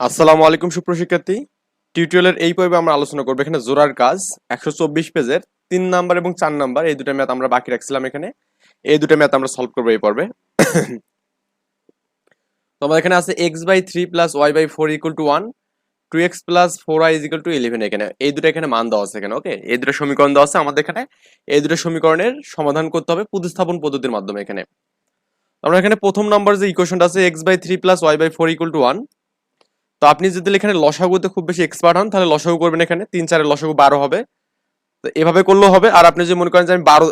আসসালামু আলাইকুম সুপ্রশিক্ষার্থী। টিউটোরিয়ালের এই পর্বে আমরা আলোচনা করব এখানে জোড়ার কাজ, একশো চব্বিশ পেজের তিন নাম্বার এবং চার নাম্বার, এই দুটো ম্যাথ আমরা বাকি রাখছিলাম এখানে। এই দুটো ম্যাথ আমরা সলভ করব এই পর্বে। তো আমাদের এখানে আছে x by three plus y by four equal to one two x plus four y equal to eleven এখানে। এই দুটো এখানে মান দেওয়া আছে এখানে ওকে এই দুটো সমীকরণ দেওয়া আছে আমাদের এখানে। এই দুটো সমীকরণের সমাধান করতে হবে প্রতিস্থাপন পদ্ধতির মাধ্যমে এখানে। আমরা এখানে প্রথম নাম্বার যে ইকুয়েশনটা আছে x by three plus y by four equal to one তো আপনি যদি এখানে লসাগুতে খুব বেশি এক্সপার্ট হন, তাহলে লসাগু করবেন এখানে। তিন চারের লসাগু বারো হবে। তো এভাবে করলেও হবে। আর আপনি যদি মনে করেন যে আমি বারো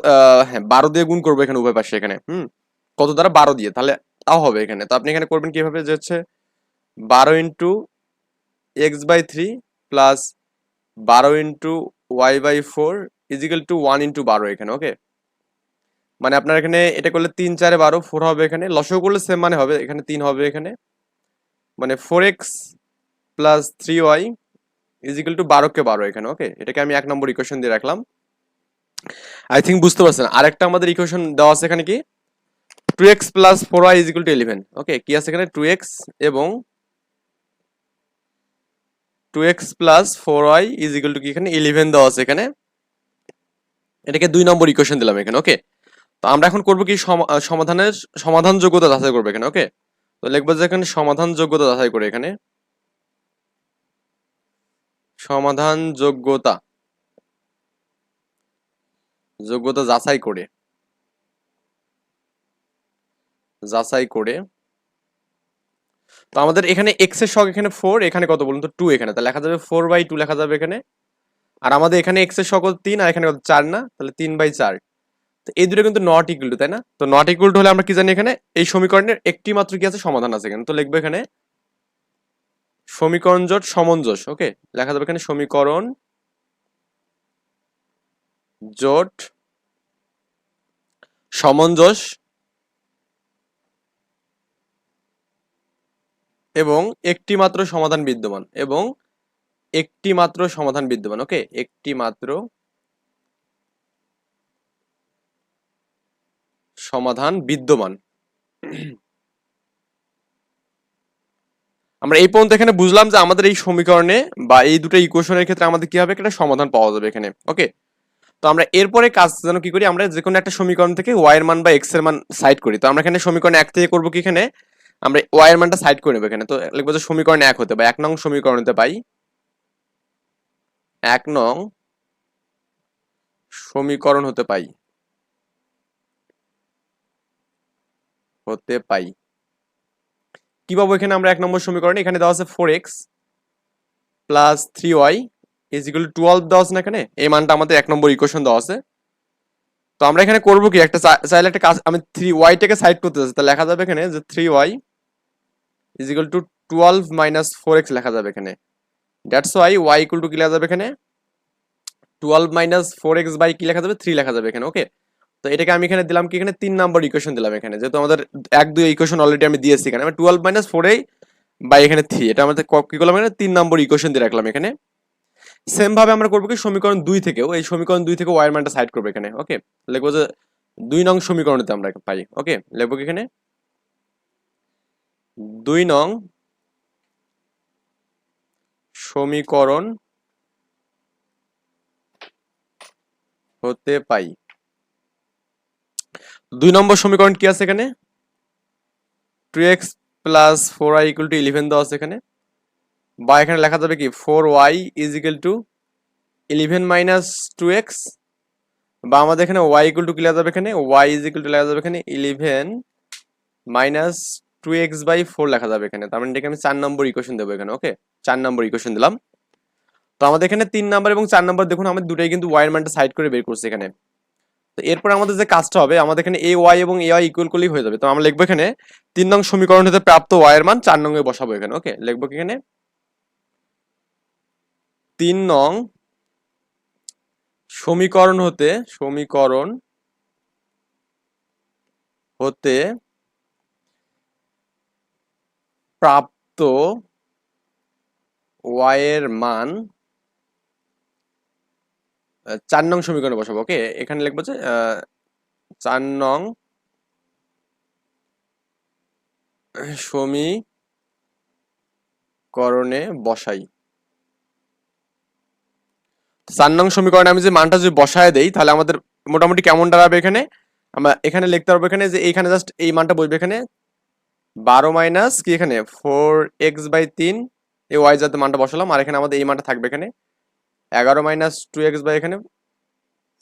হ্যাঁ বারো দিয়ে গুণ করব এখানে উভয় পাশে এখানে, হুম? কত দ্বারা? বারো দিয়ে। তাহলে তাও হবে এখানে। তো আপনি এখানে করবেন কীভাবে? যে হচ্ছে বারো into x by three plus বারো into y by four is equal to one into বারো এখানে ওকে মানে আপনার এখানে এটা করলে তিন, চারে বারো ফোর হবে এখানে। লসাগু করলে সেম মানে হবে। এখানে তিন হবে এখানে। মানে four x plus three y is equal to বারোকে বারো এখানে ওকে এটাকে আমি এক নম্বর ইকুয়েশন দিয়ে রাখলাম। আই থিঙ্ক বুঝতে পারছেন, আরেকটা আমাদের ইকুয়েশন দেওয়া আছে এখানে কি? Two x plus four y is equal to eleven okay কি আছে এখানে? টু এক্স এবং two x plus four y is equal to কি এখানে? ইলেভেন দেওয়া আছে এখানে। এটাকে দুই নম্বর ইকুয়েশন দিলাম এখানে ওকে তো আমরা এখন করব কি সম- সমাধানের সমাধান যোগ্যতা যাচাই করব এখানে ওকে তো লিখব যে এখানে সমাধান যোগ্যতা যাচাই করে এখানে। সমাধান যোগ্যতা যোগ্যতা যাচাই করে। যাচাই করে। তো আমাদের এখানে এক্সের শখ এখানে ফোর এখানে কত বলুন তো টু এখানে, তাহলে লেখা যাবে ফোর বাই টু লেখা যাবে এখানে। আর আমাদের এখানে এক্সের সকল তিন আর এখানে কত চার না, তাহলে তিন বাই চার। এই দুটো কিন্তু নট ইকুয়াল টু তাই না? তো নট ইকুয়াল টু হলে আমরা কি জানি এখানে? এই সমীকরণের একটি মাত্র কি আছে? সমাধান আছে এখানে। তো লিখব এখানে সমীকরণ জোট সমঞ্জস ওকে লেখা যাবে এখানে সমীকরণ জোট সমঞ্জস এবং একটি মাত্র সমাধান বিদ্যমান এবং একটি মাত্র সমাধান বিদ্যমান ওকে একটি মাত্র সমাধান বিদ্যমান। আমরা এই পর্যন্ত এখানে বুঝলাম যে আমাদের এই সমীকরণে বা এই দুটো ইকুয়েশনের ক্ষেত্রে আমাদের কি হবে? একটা সমাধান পাওয়া যাবে এখানে। ওকে তো আমরা এরপরে কাজ যেন কি করি? আমরা যে কোনো একটা সমীকরণ থেকে ওয়াই এর মান বা এক্সের মান সাইড করি। তো আমরা এখানে সমীকরণ এক থেকে করব কি এখানে? আমরা ওয়াই এর মানটা সাইড করে নেব এখানে। তো লিখব যে সমীকরণ এক হতে বা এক নং সমীকরণ হতে পাই এক নং সমীকরণ হতে পাই হতে পাই। কি পাবো এখানে? আমরা এক নম্বর সমীকরণে, এখানে দেওয়া আছে four x plus three y is equal twelve দেওয়া আছে না এখানে? এই মানটা আমাদের এক নম্বর ইকুয়েশন দেওয়া আছে। তো আমরা এখানে করব কি? একটা চাইলে একটা কাজ আমি থ্রি ওয়াইটাকে সাইড করতে চাচ্ছি তা লেখা যাবে এখানে যে three y is equal to twelve minus four x লেখা যাবে এখানে। That's y y equal to কি লেখা যাবে এখানে? Twelve minus four x by কি লেখা যাবে? থ্রি লেখা যাবে এখানে ওকে তো এটাকে আমি এখানে দিলাম কি? এখানে তিন নাম্বার ইকুয়েশন দিলাম এখানে। যেহেতু আমাদের এক, দুই ইকুয়েশন অলরেডি আমি দিয়েছি এখানে। আমি টুয়েলভ মাইনাস ফোর এই বাই এখানে থ্রি এটা আমাদের ক- করলাম এখানে? তিন নম্বর ইকুয়েশন দিয়ে রাখলাম এখানে। সেম ভাবে আমরা করব কি? সমীকরণ দুই থেকেও। এই সমীকরণ দুই থেকে ওয়ার মানটা সাইড করব এখানে। ওকে লিখব যে দুই নং সমীকরণতে আমরা পাই। ওকে লিখব এখানে? দুই নং সমীকরণ হতে পাই। দুই নম্বর সমীকরণ কি আছে এখানে? Two x plus four y equal to eleven দেওয়া আছে এখানে। বা এখানে লেখা যাবে কি? Four y is equal to eleven minus two x বা আমাদের এখানে ওয়াই ইকুয়াল টু কি লেখা যাবে এখানে? ওয়াই ইজ ইকুয়াল টু লেখা যাবে এখানে eleven minus two x by four লেখা যাবে এখানে। তার মানে এটাকে আমি চার নম্বর ইকুয়েশন দেবো এখানে ওকে চার নম্বর ইকুয়েশন দিলাম। তো আমাদের এখানে তিন নাম্বার এবং চার নাম্বার দেখুন আমাদের দুটাই কিন্তু ওয়াই এর মানটা সাইড করে বের করছে এখানে। এরপর আমাদের যে কাজটা হবে, আমাদের এখানে এ ওয়াই এবং এ ওয়াই ইকুয়াল করলেই হয়ে যাবে। তো আমরা লিখব এখানে, তিন নং সমীকরণ হতে প্রাপ্ত ওয়াই এর মান, চার নং এ বসাবো এখানে ওকে লিখব এখানে? তিন নং সমীকরণ হতে সমীকরণ হতে প্রাপ্ত ওয়াই এর মান চার নং সমীকরণে বসাবো ওকে এখানে লিখব যে চার নং সমীকরণে বসাই। চার নং সমীকরণে আমি যে মানটা যদি বসায় দেই, তাহলে আমাদের মোটামুটি কেমন দাঁড়াবে এখানে? আমরা এখানে লিখতে পারব এখানে যে এইখানে জাস্ট এই মানটা বসবে এখানে। বারো মাইনাস কি এখানে? ফোর এক্স বাই তিন, এই ওয়াই যাতে মানটা বসালাম, আর এখানে আমাদের এই মানটা থাকবে এখানে। এগারো মাইনাস টু এক্স বাই এখানে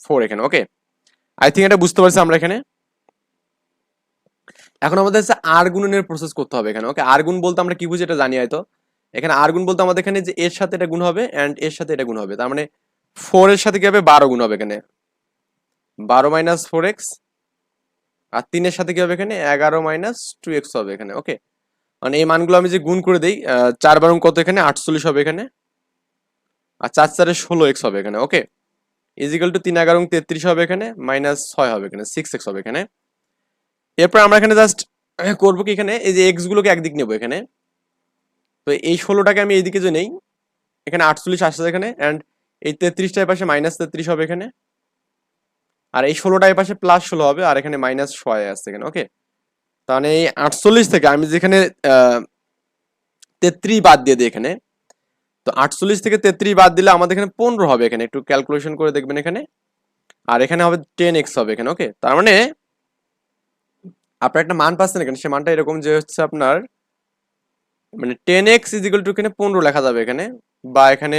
ফোর এখানে ওকে আই থিঙ্ক এটা বুঝতে পারছি আমরা এখানে। এখন আমাদের হচ্ছে আর গুণনের প্রসেস করতে হবে এখানে ওকে আর গুণ বলতে আমরা কি বুঝি এটা জানি হয়তো। এখানে আর গুণ বলতে আমাদের এখানে যে এর সাথে এটা গুণ হবে অ্যান্ড এর সাথে এটা গুণ হবে, তার মানে ফোর এর সাথে কি হবে? বারো গুণ হবে এখানে। বারো মাইনাস ফোর এক্স আর তিনের সাথে কি হবে এখানে? এগারো মাইনাস টু এক্স হবে এখানে ওকে মানে এই মানগুলো আমি যে গুণ করে দিই চার বারং কত এখানে? আটচল্লিশ হবে এখানে। আর চার চারে ষোলো এক্স হবে এখানে ওকে ইজিক্যাল টু তিন এগারো তেত্রিশ হবে এখানে মাইনাস ছয় হবে এখানে সিক্স এক্স হবে এখানে। এরপর আমরা এখানে জাস্ট করব কি এখানে? এই যে এক্স গুলোকে একদিক নেব এখানে। তো এই ষোলোটাকে আমি এইদিকে যে নেই, এখানে আটচল্লিশ আসছে এখানে অ্যান্ড এই তেত্রিশটার পাশে মাইনাস তেত্রিশ হবে এখানে। আর এই ষোলোটার পাশে প্লাস ষোলো হবে, আর এখানে মাইনাস ছয় আসছে এখানে ওকে তাহলে এই আটচল্লিশ থেকে আমি যেখানে তেত্রিশ বাদ দিয়ে দিই এখানে তো আটচল্লিশ থেকে তেত্রিশ বাদ দিলে আমাদের এখানে পনেরো হবে এখানে। একটু ক্যালকুলেশন করে দেখবেন এখানে। আর এখানে হবে টেন এক্স হবে এখানে ওকে তার মানে আপনার একটা মান পাচ্ছেন এখানে, সে মানটা এরকম যে হচ্ছে আপনার মানে টেন এক্স ইজিক্যাল টু এখানে পনেরো লেখা যাবে এখানে, বা এখানে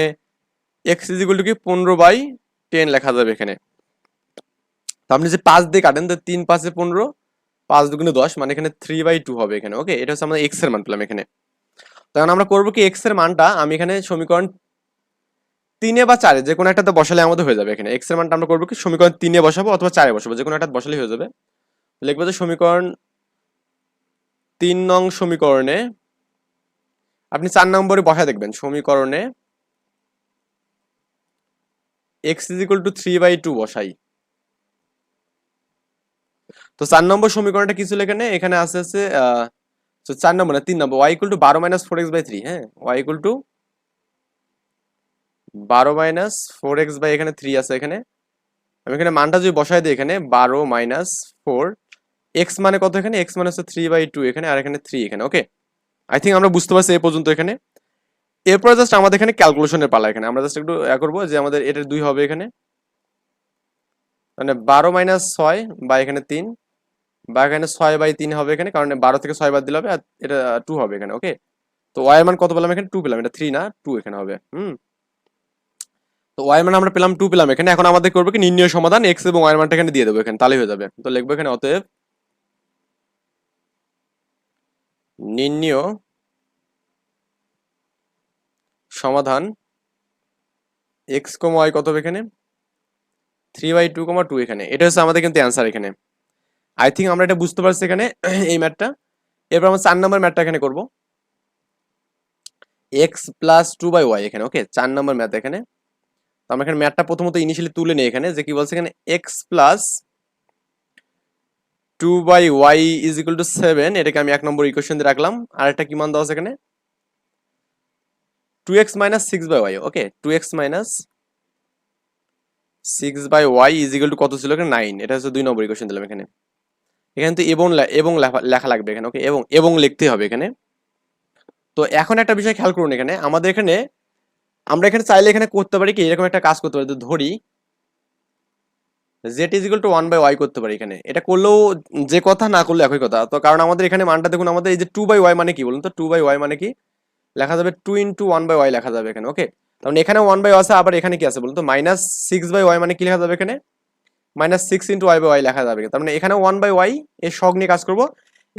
এক্স ইজিক্যাল টু কি? পনেরো বাই টেন লেখা যাবে এখানে। তো আপনি যে পাঁচ দিয়ে কাটেন তো তিন পাঁচে পনেরো, পাঁচ দুগুণে দশ মানে এখানে থ্রি বাই টু হবে এখানে ওকে এটা হচ্ছে আমরা এক্সের মান পেলাম এখানে। তখন আমরা করব কি এক্সের মানটা আমি এখানে সমীকরণ তিনে বা চারে যে কোনো একটাতে বসালে আমাদের হয়ে যাবে এখানে। এক্সের মানটা আমরা করব কি সমীকরণ তিনে বসাবো অথবা চারে বসাবো যে কোনো একটা বসালে হয়ে যাবে। লিখব যে সমীকরণ তিন নং সমীকরণে আপনি চার নম্বরে বসায় দেখবেন সমীকরণে x is equal to three by two বসাই। তো চার নম্বর সমীকরণটা কি ছিল এখানে? এখানে আছে আছে আহ, তো চার নম্বর না, তিন নম্বর ওয়াই ইকুয়াল টু বারো minus four x by three হ্যাঁ? ওয়াই ইকুয়াল টু বারো মাইনাস ফোর এক্স বাই এখানে থ্রি আছে এখানে। আমি এখানে মানটা যদি বসাই দিই এখানে, বারো মাইনাস ফোর এক্স মানে কত এখানে? এক্স মানে হচ্ছে থ্রি বাই টু এখানে, আর এখানে থ্রি এখানে ওকে আই থিঙ্ক আমরা বুঝতে পারছি এই পর্যন্ত এখানে। এরপর জাস্ট আমাদের এখানে ক্যালকুলেশনের পালা এখানে। আমরা জাস্ট একটু ইয়া করব যে আমাদের এটা দুই হবে এখানে। মানে বারো মাইনাস ছয় বা এখানে তিন বা এখানে ছয় বাই তিন হবে এখানে, কারণ বারো থেকে ছয় বাদ দিলে হবে আর এটা টু হবে এখানে ওকে তো ওয়াই মান কত পেলাম এখানে? টু পেলাম, এটা থ্রি না? টু এখানে হবে, হুম? তো ওয়াই মান আমরা পেলাম টু পেলাম এখানে, এখন আমাদের করবে কি? নির্ণয় সমাধান এক্স এবং ওয়াই মানটা এখানে দিয়ে দেবো, এখানে তাহলে হয়ে যাবে। তো লিখব এখানে অতএব নির্ণয় সমাধান এক্স কম ওয়াই কত হবে এখানে? Three by two comma two এখানে। এটা হচ্ছে আমাদের কিন্তু অ্যান্সার এখানে। আই থিঙ্ক আমরা এটা বুঝতে পারছি এখানে, এই ম্যাথটা। এরপর আমরা চার নম্বর ম্যাথটা এখানে করব। X plus two by y এখানে ওকে চার নম্বর ম্যাথ এখানে। তো আমরা এখানে ম্যাটটা প্রথমত ইনিশিয়ালি তুলে নিই এখানে, যে কি বলছে এখানে x plus two by y is equal to seven এটাকে আমি এক নম্বর ইকুয়েশন দিয়ে রাখলাম। আর একটা কি মান দেওয়া আছে এখানে? Two x minus six by y okay two x minus six by y is equal to কত ছিল এখানে? নাইন এটা হচ্ছে দুই নম্বর ইকুয়েশন দিলাম এখানে। এখানে তো এবং এবং লেখা- লাগবে এখানে ওকে এবং এবং লিখতে হবে এখানে। তো এখন একটা বিষয় খেয়াল করুন এখানে, আমাদের এখানে, আমরা এখানে চাইলে এখানে করতে পারি কি, এরকম একটা কাজ করতে পারি। তো ধরি z is equal to one by y করতে পারি এখানে। এটা করলেও যে কথা না করলে একই কথা। তো কারণ আমাদের এখানে মানটা দেখুন, আমাদের এই যে টু বাই ওয়াই মানে কি বলুন তো? টু বাই ওয়াই মানে কি? লেখা যাবে two into one by y লেখা যাবে এখানে ওকে কারণ এখানে ওয়ান বাই আছে, আবার এখানে কি আছে বলুন তো? মাইনাস সিক্স বাই ওয়াই মানে কি লেখা যাবে এখানে? Minus six into y by y লেখা যাবে। তার মানে এখানে ওয়ান বাই ওয়াই এ শখ নিয়ে কাজ করব,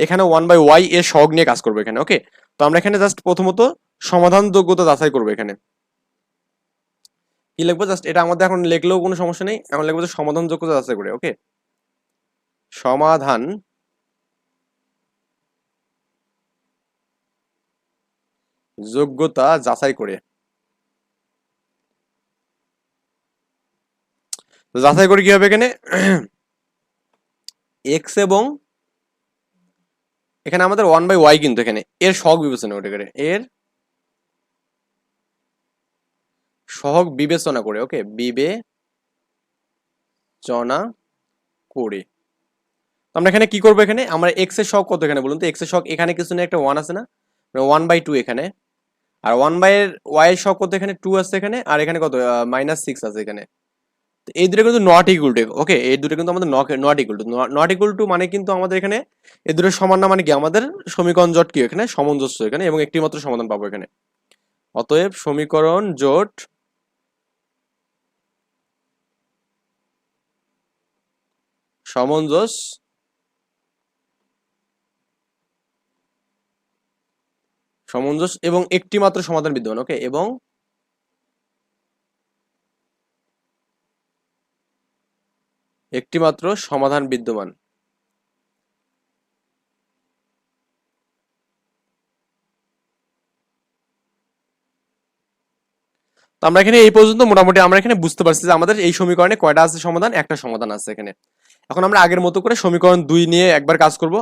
এখানে ওয়ান বাই ওয়াই এ শখ নিয়ে কাজ করব এখানে ওকে তো আমরা এখানে জাস্ট প্রথমত সমাধান যোগ্যতা যাচাই করব এখানে। কি লিখব? জাস্ট এটা আমাদের এখন লিখলেও কোনো সমস্যা নেই, এখন লিখব যে সমাধান যোগ্যতা যাচাই করে ওকে সমাধান যোগ্যতা যাচাই করে। তো যাচাই করে কি হবে এখানে? এক্স এবং এখানে আমাদের ওয়ান বাই ওয়াই কিন্তু এখানে। এর সহগ বিবেচনা করে করে এর সহগ বিবেচনা করে ওকে বিবেচনা করে। আমরা এখানে কি করব এখানে? আমরা এক্সের শখ কত এখানে বলুন তো? এক্সের শখ এখানে কিছু না, একটা ওয়ান আছে না? ওয়ান বাই টু এখানে। আর ওয়ান বাই ওয়াই এর শখ কত এখানে? টু আছে এখানে। আর এখানে কত? মাইনাস সিক্স আছে এখানে। এই দুটো কিন্তু নট ইকুয়াল টু ওকে এই দুটো কিন্তু আমাদের not equal to not equal to মানে কিন্তু আমাদের এখানে এই দুটো সমান না মানে কি? আমাদের সমীকরণ জোট কি এখানে? সামঞ্জস্য এখানে এবং একটি মাত্র সমাধান পাবো এখানে। অতএব সমীকরণ জোট সমঞ্জস সমঞ্জস এবং একটি মাত্র সমাধান বিদ্যমান ওকে এবং একটি মাত্র সমাধান বিদ্যমান। আমরা এখানে এই পর্যন্ত মোটামুটি আমরা এখানে বুঝতে পারছি যে আমাদের এই সমীকরণে কয়টা আছে সমাধান? একটা সমাধান আছে এখানে। এখন আমরা আগের মতো করে সমীকরণ দুই নিয়ে একবার কাজ করব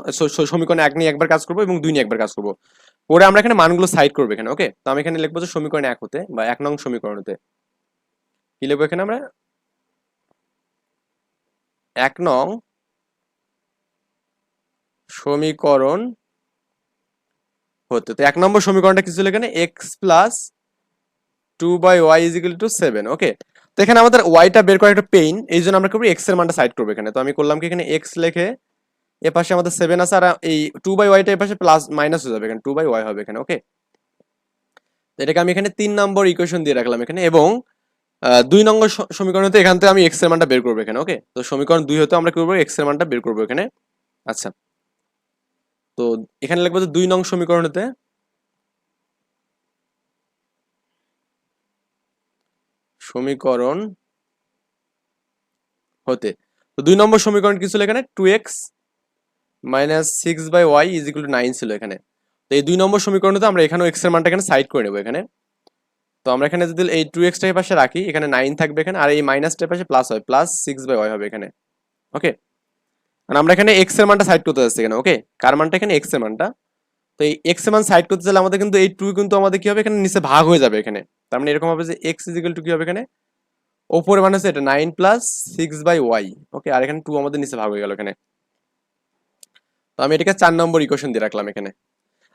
সমীকরণ এক নিয়ে একবার কাজ করব এবং দুই নিয়ে একবার কাজ করব। পরে আমরা এখানে মানগুলো সাইড করব এখানে, ওকে? তো আমি এখানে লিখব যে সমীকরণ এক হতে বা এক নং সমীকরণ হতে। কি লিখব এখানে আমরা? এক নং সমীকরণ হতে, তো এক নম্বর সমীকরণটা কিছু এখানে? X plus two by y is equal to seven okay তো এখানে আমাদের ওয়াইটা বের করা একটা পেইন এই জন্য আমরা করব এক্সের মানটা সাইড করব এখানে। তো আমি করলাম কি এখানে এক্স লিখে এ পাশে আমাদের সেভেন আছে, আর এই টু বাই ওয়াইটা এ পাশে প্লাস মাইনাস হয়ে যাবে, এখানে টু বাই ওয়াই হবে এখানে ওকে এটাকে আমি এখানে তিন নম্বর ইকুয়েশন দিয়ে রাখলাম এখানে, এবং দুই নম্বর সমীকরণ হতে এখান থেকে আমি এক্সের মানটা বের করব এখানে ওকে তো সমীকরণ দুই হতে আমরা কি করব? এক্সের মানটা বের করব এখানে। আচ্ছা। তো এখানে লিখব যে দুই নং সমীকরণ হতে সমীকরণ হতে। তো দুই নম্বর সমীকরণ কি ছিল এখানে? Two x minus six by y is equal to nine ছিল এখানে। তো এই দুই নম্বর সমীকরণতে আমরা এখানেও এক্সের মানটা এখানে সাইড করে নেব এখানে। তো আমরা এখানে যদি এই টু এক্সটার পাশে রাখি, এখানে নাইন থাকবে এখানে, আর এই মাইনাসটার পাশে প্লাস হয় প্লাস সিক্স বাই ওয়াই হবে এখানে। ওকে আর আমরা এখানে এক্সের মানটা সাইড করতে যাচ্ছি এখানে ওকে কার মানটা এখানে এক্সের মানটা? তো এই এক্সের মান সাইড করতে চাইলে আমাদের কিন্তু এই টু কিন্তু আমাদের কি হবে? এখানে নিচে ভাগ হয়ে যাবে এখানে। তার মানে এরকম হবে যে এক্স ইজিক্যাল টু কি হবে এখানে? ওপরে মানে হচ্ছে এটা nine plus six by y okay আর এখানে টু আমাদের নিচে ভাগ হয়ে গেল এখানে। তো আমি এটাকে চার নম্বর ইকুয়েশন দিয়ে রাখলাম এখানে।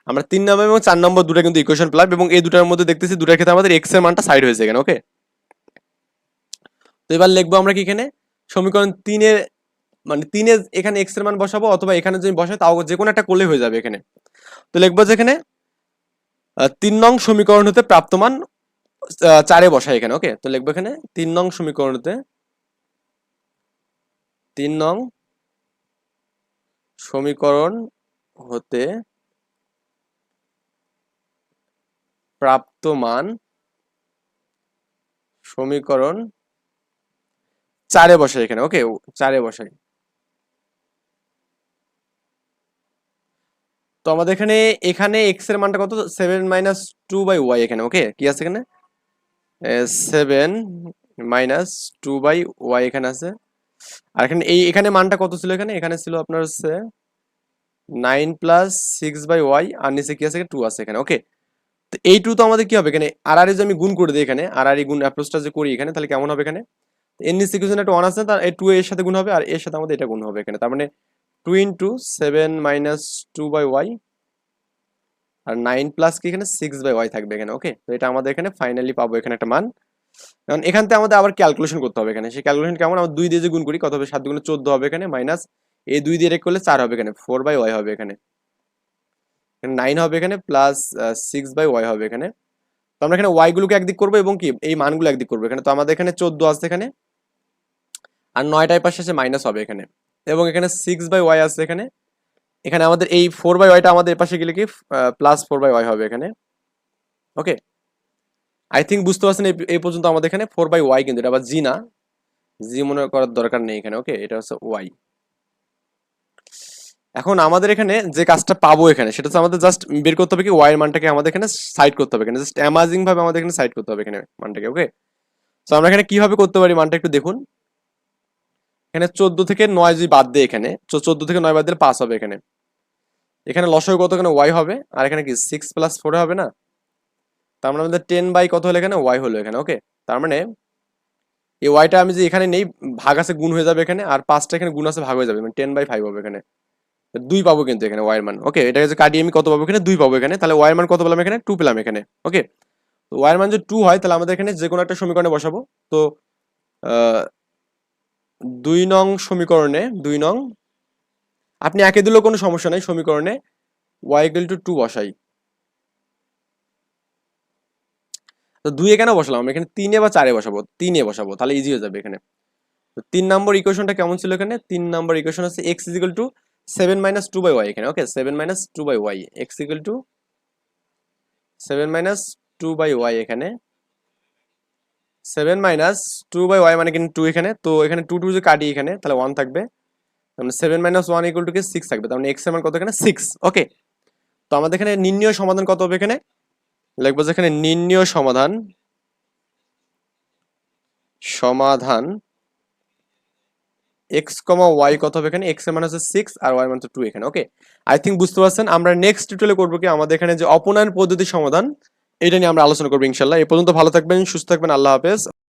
আমরা তিন নম্বর এবং চার নম্বর দুটো কিন্তু ইকুয়েশন পেলাম এবং এই দুটার মধ্যে দেখতেছি দুটার ক্ষেত্রে আমাদের এক্সের মানটা সাইড হয়েছে এখানে ওকে তো এবার লিখব আমরা কি এখানে? সমীকরণ তিনের মানে তিনে এখানে এক্সের মান বসাবো অথবা এখানে যদি বসাই তাও যে কোনো একটা করলে হয়ে যাবে এখানে। তো লিখব যে এখানে তিন নং সমীকরণ হতে প্রাপ্তমান চারে বসাই এখানে ওকে তো লিখব এখানে, তিন নং সমীকরণ হতে তিন নং সমীকরণ হতে প্রাপ্ত মান সমীকরণ চারে বসাই এখানে ওকে চারে বসাই তো আমাদের এখানে এখানে এক্সের মানটা কত? Seven minus two by y এখানে ওকে কি আছে এখানে? Seven minus two by y এখানে আছে। আর এখানে এই, এখানে মানটা কত ছিল এখানে? এখানে ছিল আপনার হচ্ছে nine plus six by y আর নিচে কি আছে? টু আছে এখানে ওকে তো এই টু তো আমাদের কি হবে? এখানে আর আর আমি গুণ করে দিই এখানে আর আর গুণ অ্যাপ্রোচটা যে করি এখানে, তাহলে কেমন হবে এখানে? এর নিচে কিছু একটা ওয়ান আছে, তার এই টু এর সাথে গুণ হবে, আর এর সাথে আমাদের এটা গুণ হবে এখানে। তার মানে two into seven minus two by y R nine plus কি এখানে? সিক্স বাই ওয়াই থাকবে এখানে ওকে তো এটা আমাদের এখানে ফাইনালি পাবো এখানে একটা মান। কারণ এখান থেকে আমাদের আবার ক্যালকুলেশন করতে হবে এখানে। সেই ক্যালকুলেশন কেমন? আমরা দুই দিয়ে যে গুণ করি, কত হবে? সাত গুণে চোদ্দ হবে এখানে মাইনাস এই দুই দিয়ে করলে চার হবে এখানে ফোর বাই ওয়াই হবে এখানে। নাইন হবে এখানে প্লাস সিক্স বাই ওয়াই হবে এখানে। তো আমরা এখানে ওয়াই গুলোকে একদিক করব এবং কি, এই মানগুলো একদিক করব এখানে। তো আমাদের এখানে চোদ্দ আছে এখানে, আর নয়টায় পাশে আছে মাইনাস হবে এখানে। এবং এখানে সিক্স বাই ওয়াই আছে এখানে। এখানে আমাদের এই ফোর বাই ওয়াইটা আমাদের পাশে গেলে কি প্লাস ফোর বাই ওয়াই হবে এখানে। ওকে আই থিঙ্ক বুঝতে পারছেন এই পর্যন্ত আমাদের এখানে ফোর বাই ওয়াই কিন্তু এটা আবার জি না। জি মনে করার দরকার নেই এখানে ওকে এটা হচ্ছে ওয়াই এখন আমাদের এখানে যে কাজটা পাবো এখানে, সেটা তো আমাদের জাস্ট বের করতে হবে কি ওয়াই এর মানটাকে আমাদের এখানে সাইড করতে হবে এখানে জাস্ট অ্যামাজিং ভাবে আমাদের এখানে সাইড করতে হবে এখানে মানটাকে ওকে তো আমরা এখানে কীভাবে করতে পারি মানটা একটু দেখুন। এখানে চোদ্দ থেকে নয় যদি বাদ দেয় এখানে চোদ্দ থেকে নয় বাদ দিলে পাঁচ হবে এখানে। এখানে লসয় কত এখানে? ওয়াই হবে। আর এখানে কি? সিক্স প্লাস ফোরে হবে না? তার মানে আমাদের টেন বাই কত হলো এখানে? ওয়াই হলো এখানে ওকে তার মানে এই ওয়াইটা আমি যে এখানে নেই, ভাগ আছে গুণ হয়ে যাবে এখানে, আর পাঁচটা এখানে গুণ আছে ভাগ হয়ে যাবে মানে টেন বাই ফাইভ হবে এখানে। দুই পাবো কিন্তু এখানে ওয়াই এর মান। ওকে এটা হচ্ছে কাটিয়ে আমি কত পাবো এখানে? দুই পাবো এখানে। তাহলে ওয়াই এর মান কত পেলাম এখানে? টু পেলাম এখানে। ওকে তো ওয়াই এর মান যদি টু হয়, তাহলে আমাদের এখানে যে কোনো একটা সমীকরণে বসাবো। তো দুই নং সমীকরণে, দুই নং, আপনি একে দিলেও কোনো সমস্যা নেই, সমীকরণে ওয়াই ইকুয়াল টু টু বসাই। তো দুইয়ে কেন বসালাম এখানে তিনে বা চারে বসাবো, তিনে বসাবো, তাহলে ইজি হয়ে যাবে এখানে। তো তিন নম্বর ইকুয়েশনটা কেমন ছিল এখানে? তিন নম্বর ইকুয়েশন হচ্ছে x equal to seven minus two by y এখানে okay seven minus two by y x equal to seven minus two by y এখানে। Seven minus two by y মানে কিন্তু টু এখানে, তো এখানে টু টু যে কাটি এখানে, তাহলে ওয়ান থাকবে। তাহলে seven minus one equal to কি? সিক্স থাকবে, তার মানে এক্সের মান কত এখানে? সিক্স ওকে তো আমাদের এখানে নির্ণয় সমাধান কত হবে এখানে? লিখব যে এখানে নির্ণয় সমাধান সমাধান এক্স কমা ওয়াই কত হবে এখানে? এক্সের মান হচ্ছে সিক্স আর ওয়াই মান হচ্ছে টু এখানে ওকে আই থিঙ্ক বুঝতে পারছেন? আমরা নেক্সট টিউটোরিয়ালে করব কি? আমাদের এখানে যে অপনয়ন পদ্ধতি সমাধান, এটা নিয়ে আমরা আলোচনা করব ইনশাল্লাহ এ পর্যন্ত ভালো থাকবেন, সুস্থ থাকবেন, আল্লাহ হাফেজ।